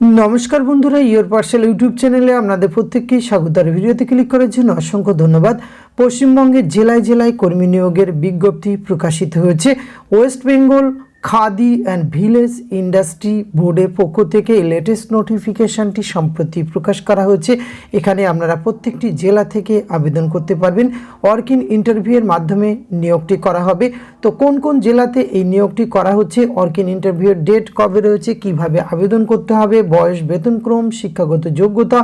নমস্কার বন্ধুরা your parcel YouTube চ্যানেলে আপনাদের প্রত্যেককেই স্বাগত। আর ভিডিওতে ক্লিক করার জন্য অসংখ্য ধন্যবাদ। পশ্চিমবঙ্গের জেলায় জেলায় কর্মী নিয়োগের বিজ্ঞপ্তি প্রকাশিত হয়েছে। West Bengal Khadi and village industry বোর্ডের পক্ষ থেকে লেটেস্ট নোটিফিকেশনটি সম্প্রতি প্রকাশ করা হয়েছে। এখানে আপনারা প্রত্যেকটি জেলা থেকে আবেদন করতে পারবেন। অর্কিন ইন্টারভিউয়ের মাধ্যমে নিয়োগটি করা হবে। তো কোন কোন জেলাতে এই নিয়োগটি করা হচ্ছে? অর্কিন ইন্টারভিউয়ের ডেট কবে রয়েছে? কীভাবে আবেদন করতে হবে? বয়স বেতনক্রম শিক্ষাগত যোগ্যতা,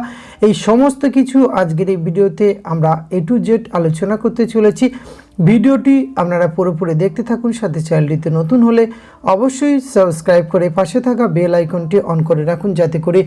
এই সমস্ত কিছু আজকের এই ভিডিওতে আমরা এ টু জেড আলোচনা করতে চলেছি। ভিডিওটি আপনারা পুরোপুরি দেখতে থাকুন, সাথে চ্যানেলটিতে নতুন হলে অবশ্যই সাবস্ক্রাইব করে পাশে থাকা বেল আইকনটি অন করে রাখুন, যাতে করে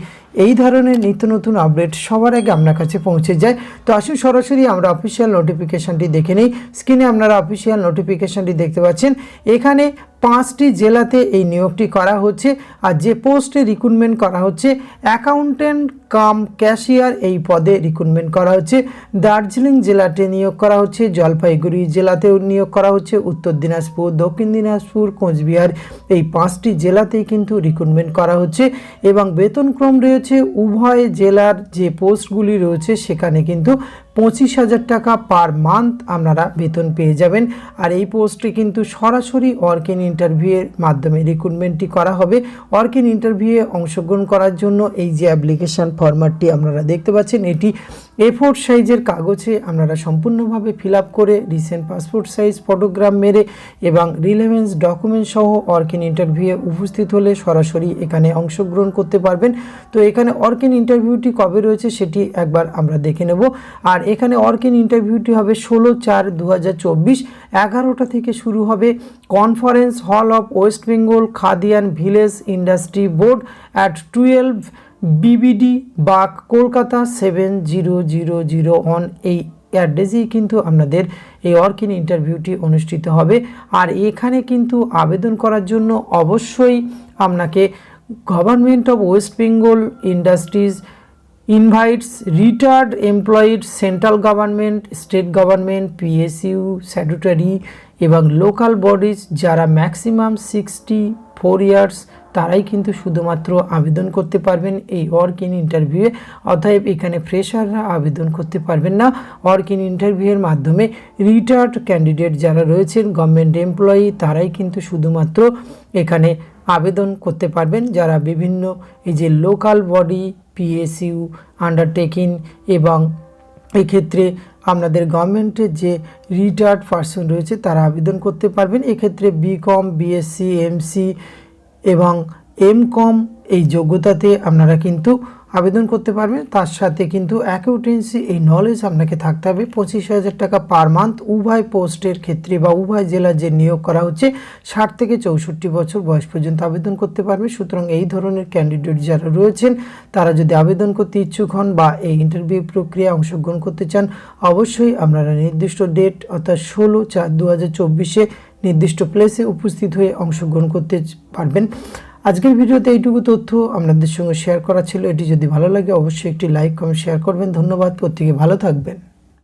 এই ধরনের নিত্য নতুন আপডেট সবার আগে আপনার কাছে পৌঁছে যায়। তো আসুন সরাসরি আমরা অফিসিয়াল নোটিফিকেশানটি দেখে নিই। স্ক্রিনে আপনারা অফিসিয়াল নোটিফিকেশানটি দেখতে পাচ্ছেন। এখানে পাঁচটি জেলাতে এই নিয়োগটি করা হচ্ছে আর যে পোস্টে রিক্রুটমেন্ট করা হচ্ছে অ্যাকাউন্টেন্ট কাম ক্যাশিয়ার এই পদে রিক্রুটমেন্ট করা হচ্ছে। দার্জিলিং জেলাতে নিয়োগ করা হচ্ছে, জলপাইগুড়ি জেলাতেও নিয়োগ করা হচ্ছে, উত্তর দিনাজপুর, দক্ষিণ দিনাজপুর, কোচবিহার এই পাঁচটি জেলাতেই কিন্তু রিক্রুটমেন্ট করা হচ্ছে এবং বেতনক্রম রয়েছে, উভয় জেলার যে পোস্টগুলি রয়েছে সেখানে কিন্তু পঁচিশ হাজার টাকা পার মান্থ আপনারা বেতন পেয়ে যাবেন। আর এই পোস্টে কিন্তু সরাসরি ওয়ার্ক ইন ইন্টারভিউয়ের মাধ্যমে রিক্রুটমেন্টটি করা হবে। অর্কিন ইন্টারভিউয়ে অংশগ্রহণ করার জন্য এই যে অ্যাপ্লিকেশান ফরম্যাটটি আপনারা দেখতে পাচ্ছেন, এটি এ ফোর সাইজের কাগজে আপনারা সম্পূর্ণভাবে ফিল করে রিসেন্ট পাসপোর্ট সাইজ ফটোগ্রাফ মেরে এবং রিলেভেন্স ডকুমেন্ট সহ ওয়ার্ক ইন ইন্টারভিউয়ে উপস্থিত হলে সরাসরি এখানে অংশগ্রহণ করতে পারবেন। তো এখানে ওয়ার্ক ইন ইন্টারভিউটি কবে রয়েছে সেটি একবার আমরা দেখে নেব। আর এখানে ওয়ার্ক ইন ইন্টারভিউটি হবে ষোলো চার দু হাজার চব্বিশ, এগারোটা থেকে শুরু হবে conference hall of West Bengal Khadi and village industry board at twelve BBD Bag Kolkata seven zero zero zero one এই অ্যাড্রেসেই কিন্তু আপনাদের এই অর্কিন ইন্টারভিউটি অনুষ্ঠিত হবে। আর এখানে কিন্তু আবেদন করার জন্য অবশ্যই আপনাকে government of West Bengal industries invites retired employed central government state government PSU statutory এবং লোকাল বডিজ যারা ম্যাক্সিমাম সিক্সটি ফোর ইয়ার্স তারাই কিন্তু শুধুমাত্র আবেদন করতে পারবেন। এই ওয়ার্ক ইন ইন্টারভিউয়ে অতএব এখানে ফ্রেশাররা আবেদন করতে পারবেন না। ওয়ার্ক ইন ইন্টারভিউয়ের মাধ্যমে রিটায়ার্ড ক্যান্ডিডেট যারা রয়েছেন গভর্নমেন্ট এমপ্লয়ি তারাই কিন্তু শুধুমাত্র এখানে আবেদন করতে পারবেন। যারা বিভিন্ন এই যে লোকাল বডি পিএসইউ আন্ডারটেকিং এবং এক্ষেত্রে আপনাদের গভর্নমেন্টের যে রিটায়ার্ড পার্সন রয়েছে, তারা আবেদন করতে পারবেন। এক্ষেত্রে বিকম বিএসসি এমসি এবং এম কম এই যোগ্যতাতে আপনারা কিন্তু আবেদন করতে পারবেন। তার সাথে কিন্তু অ্যাকাউন্টেন্সি এই নলেজ আপনাকে থাকতে হবে। পঁচিশ হাজার টাকা পার মান্থ উভয় পোস্টের ক্ষেত্রে বা উভয় জেলার যে নিয়োগ করা হচ্ছে, ষাট থেকে চৌষট্টি বছর বয়স পর্যন্ত আবেদন করতে পারবে। সুতরাং এই ধরনের ক্যান্ডিডেট যারা রয়েছেন, তারা যদি আবেদন করতে ইচ্ছুক হন বা এই ইন্টারভিউ প্রক্রিয়ায় অংশগ্রহণ করতে চান, অবশ্যই আপনারা নির্দিষ্ট ডেট অর্থাৎ ষোলো চার দু হাজার চব্বিশে নির্দিষ্ট প্লেসে উপস্থিত হয়ে অংশগ্রহণ করতে পারবেন। আজকের ভিডিওতে এইটুকু তথ্য আপনাদের সঙ্গে শেয়ার করা ছিল। এটি যদি ভালো লাগে, অবশ্যই একটি লাইক কমেন্ট শেয়ার করবেন। ধন্যবাদ। প্রত্যেকে ভালো থাকবেন।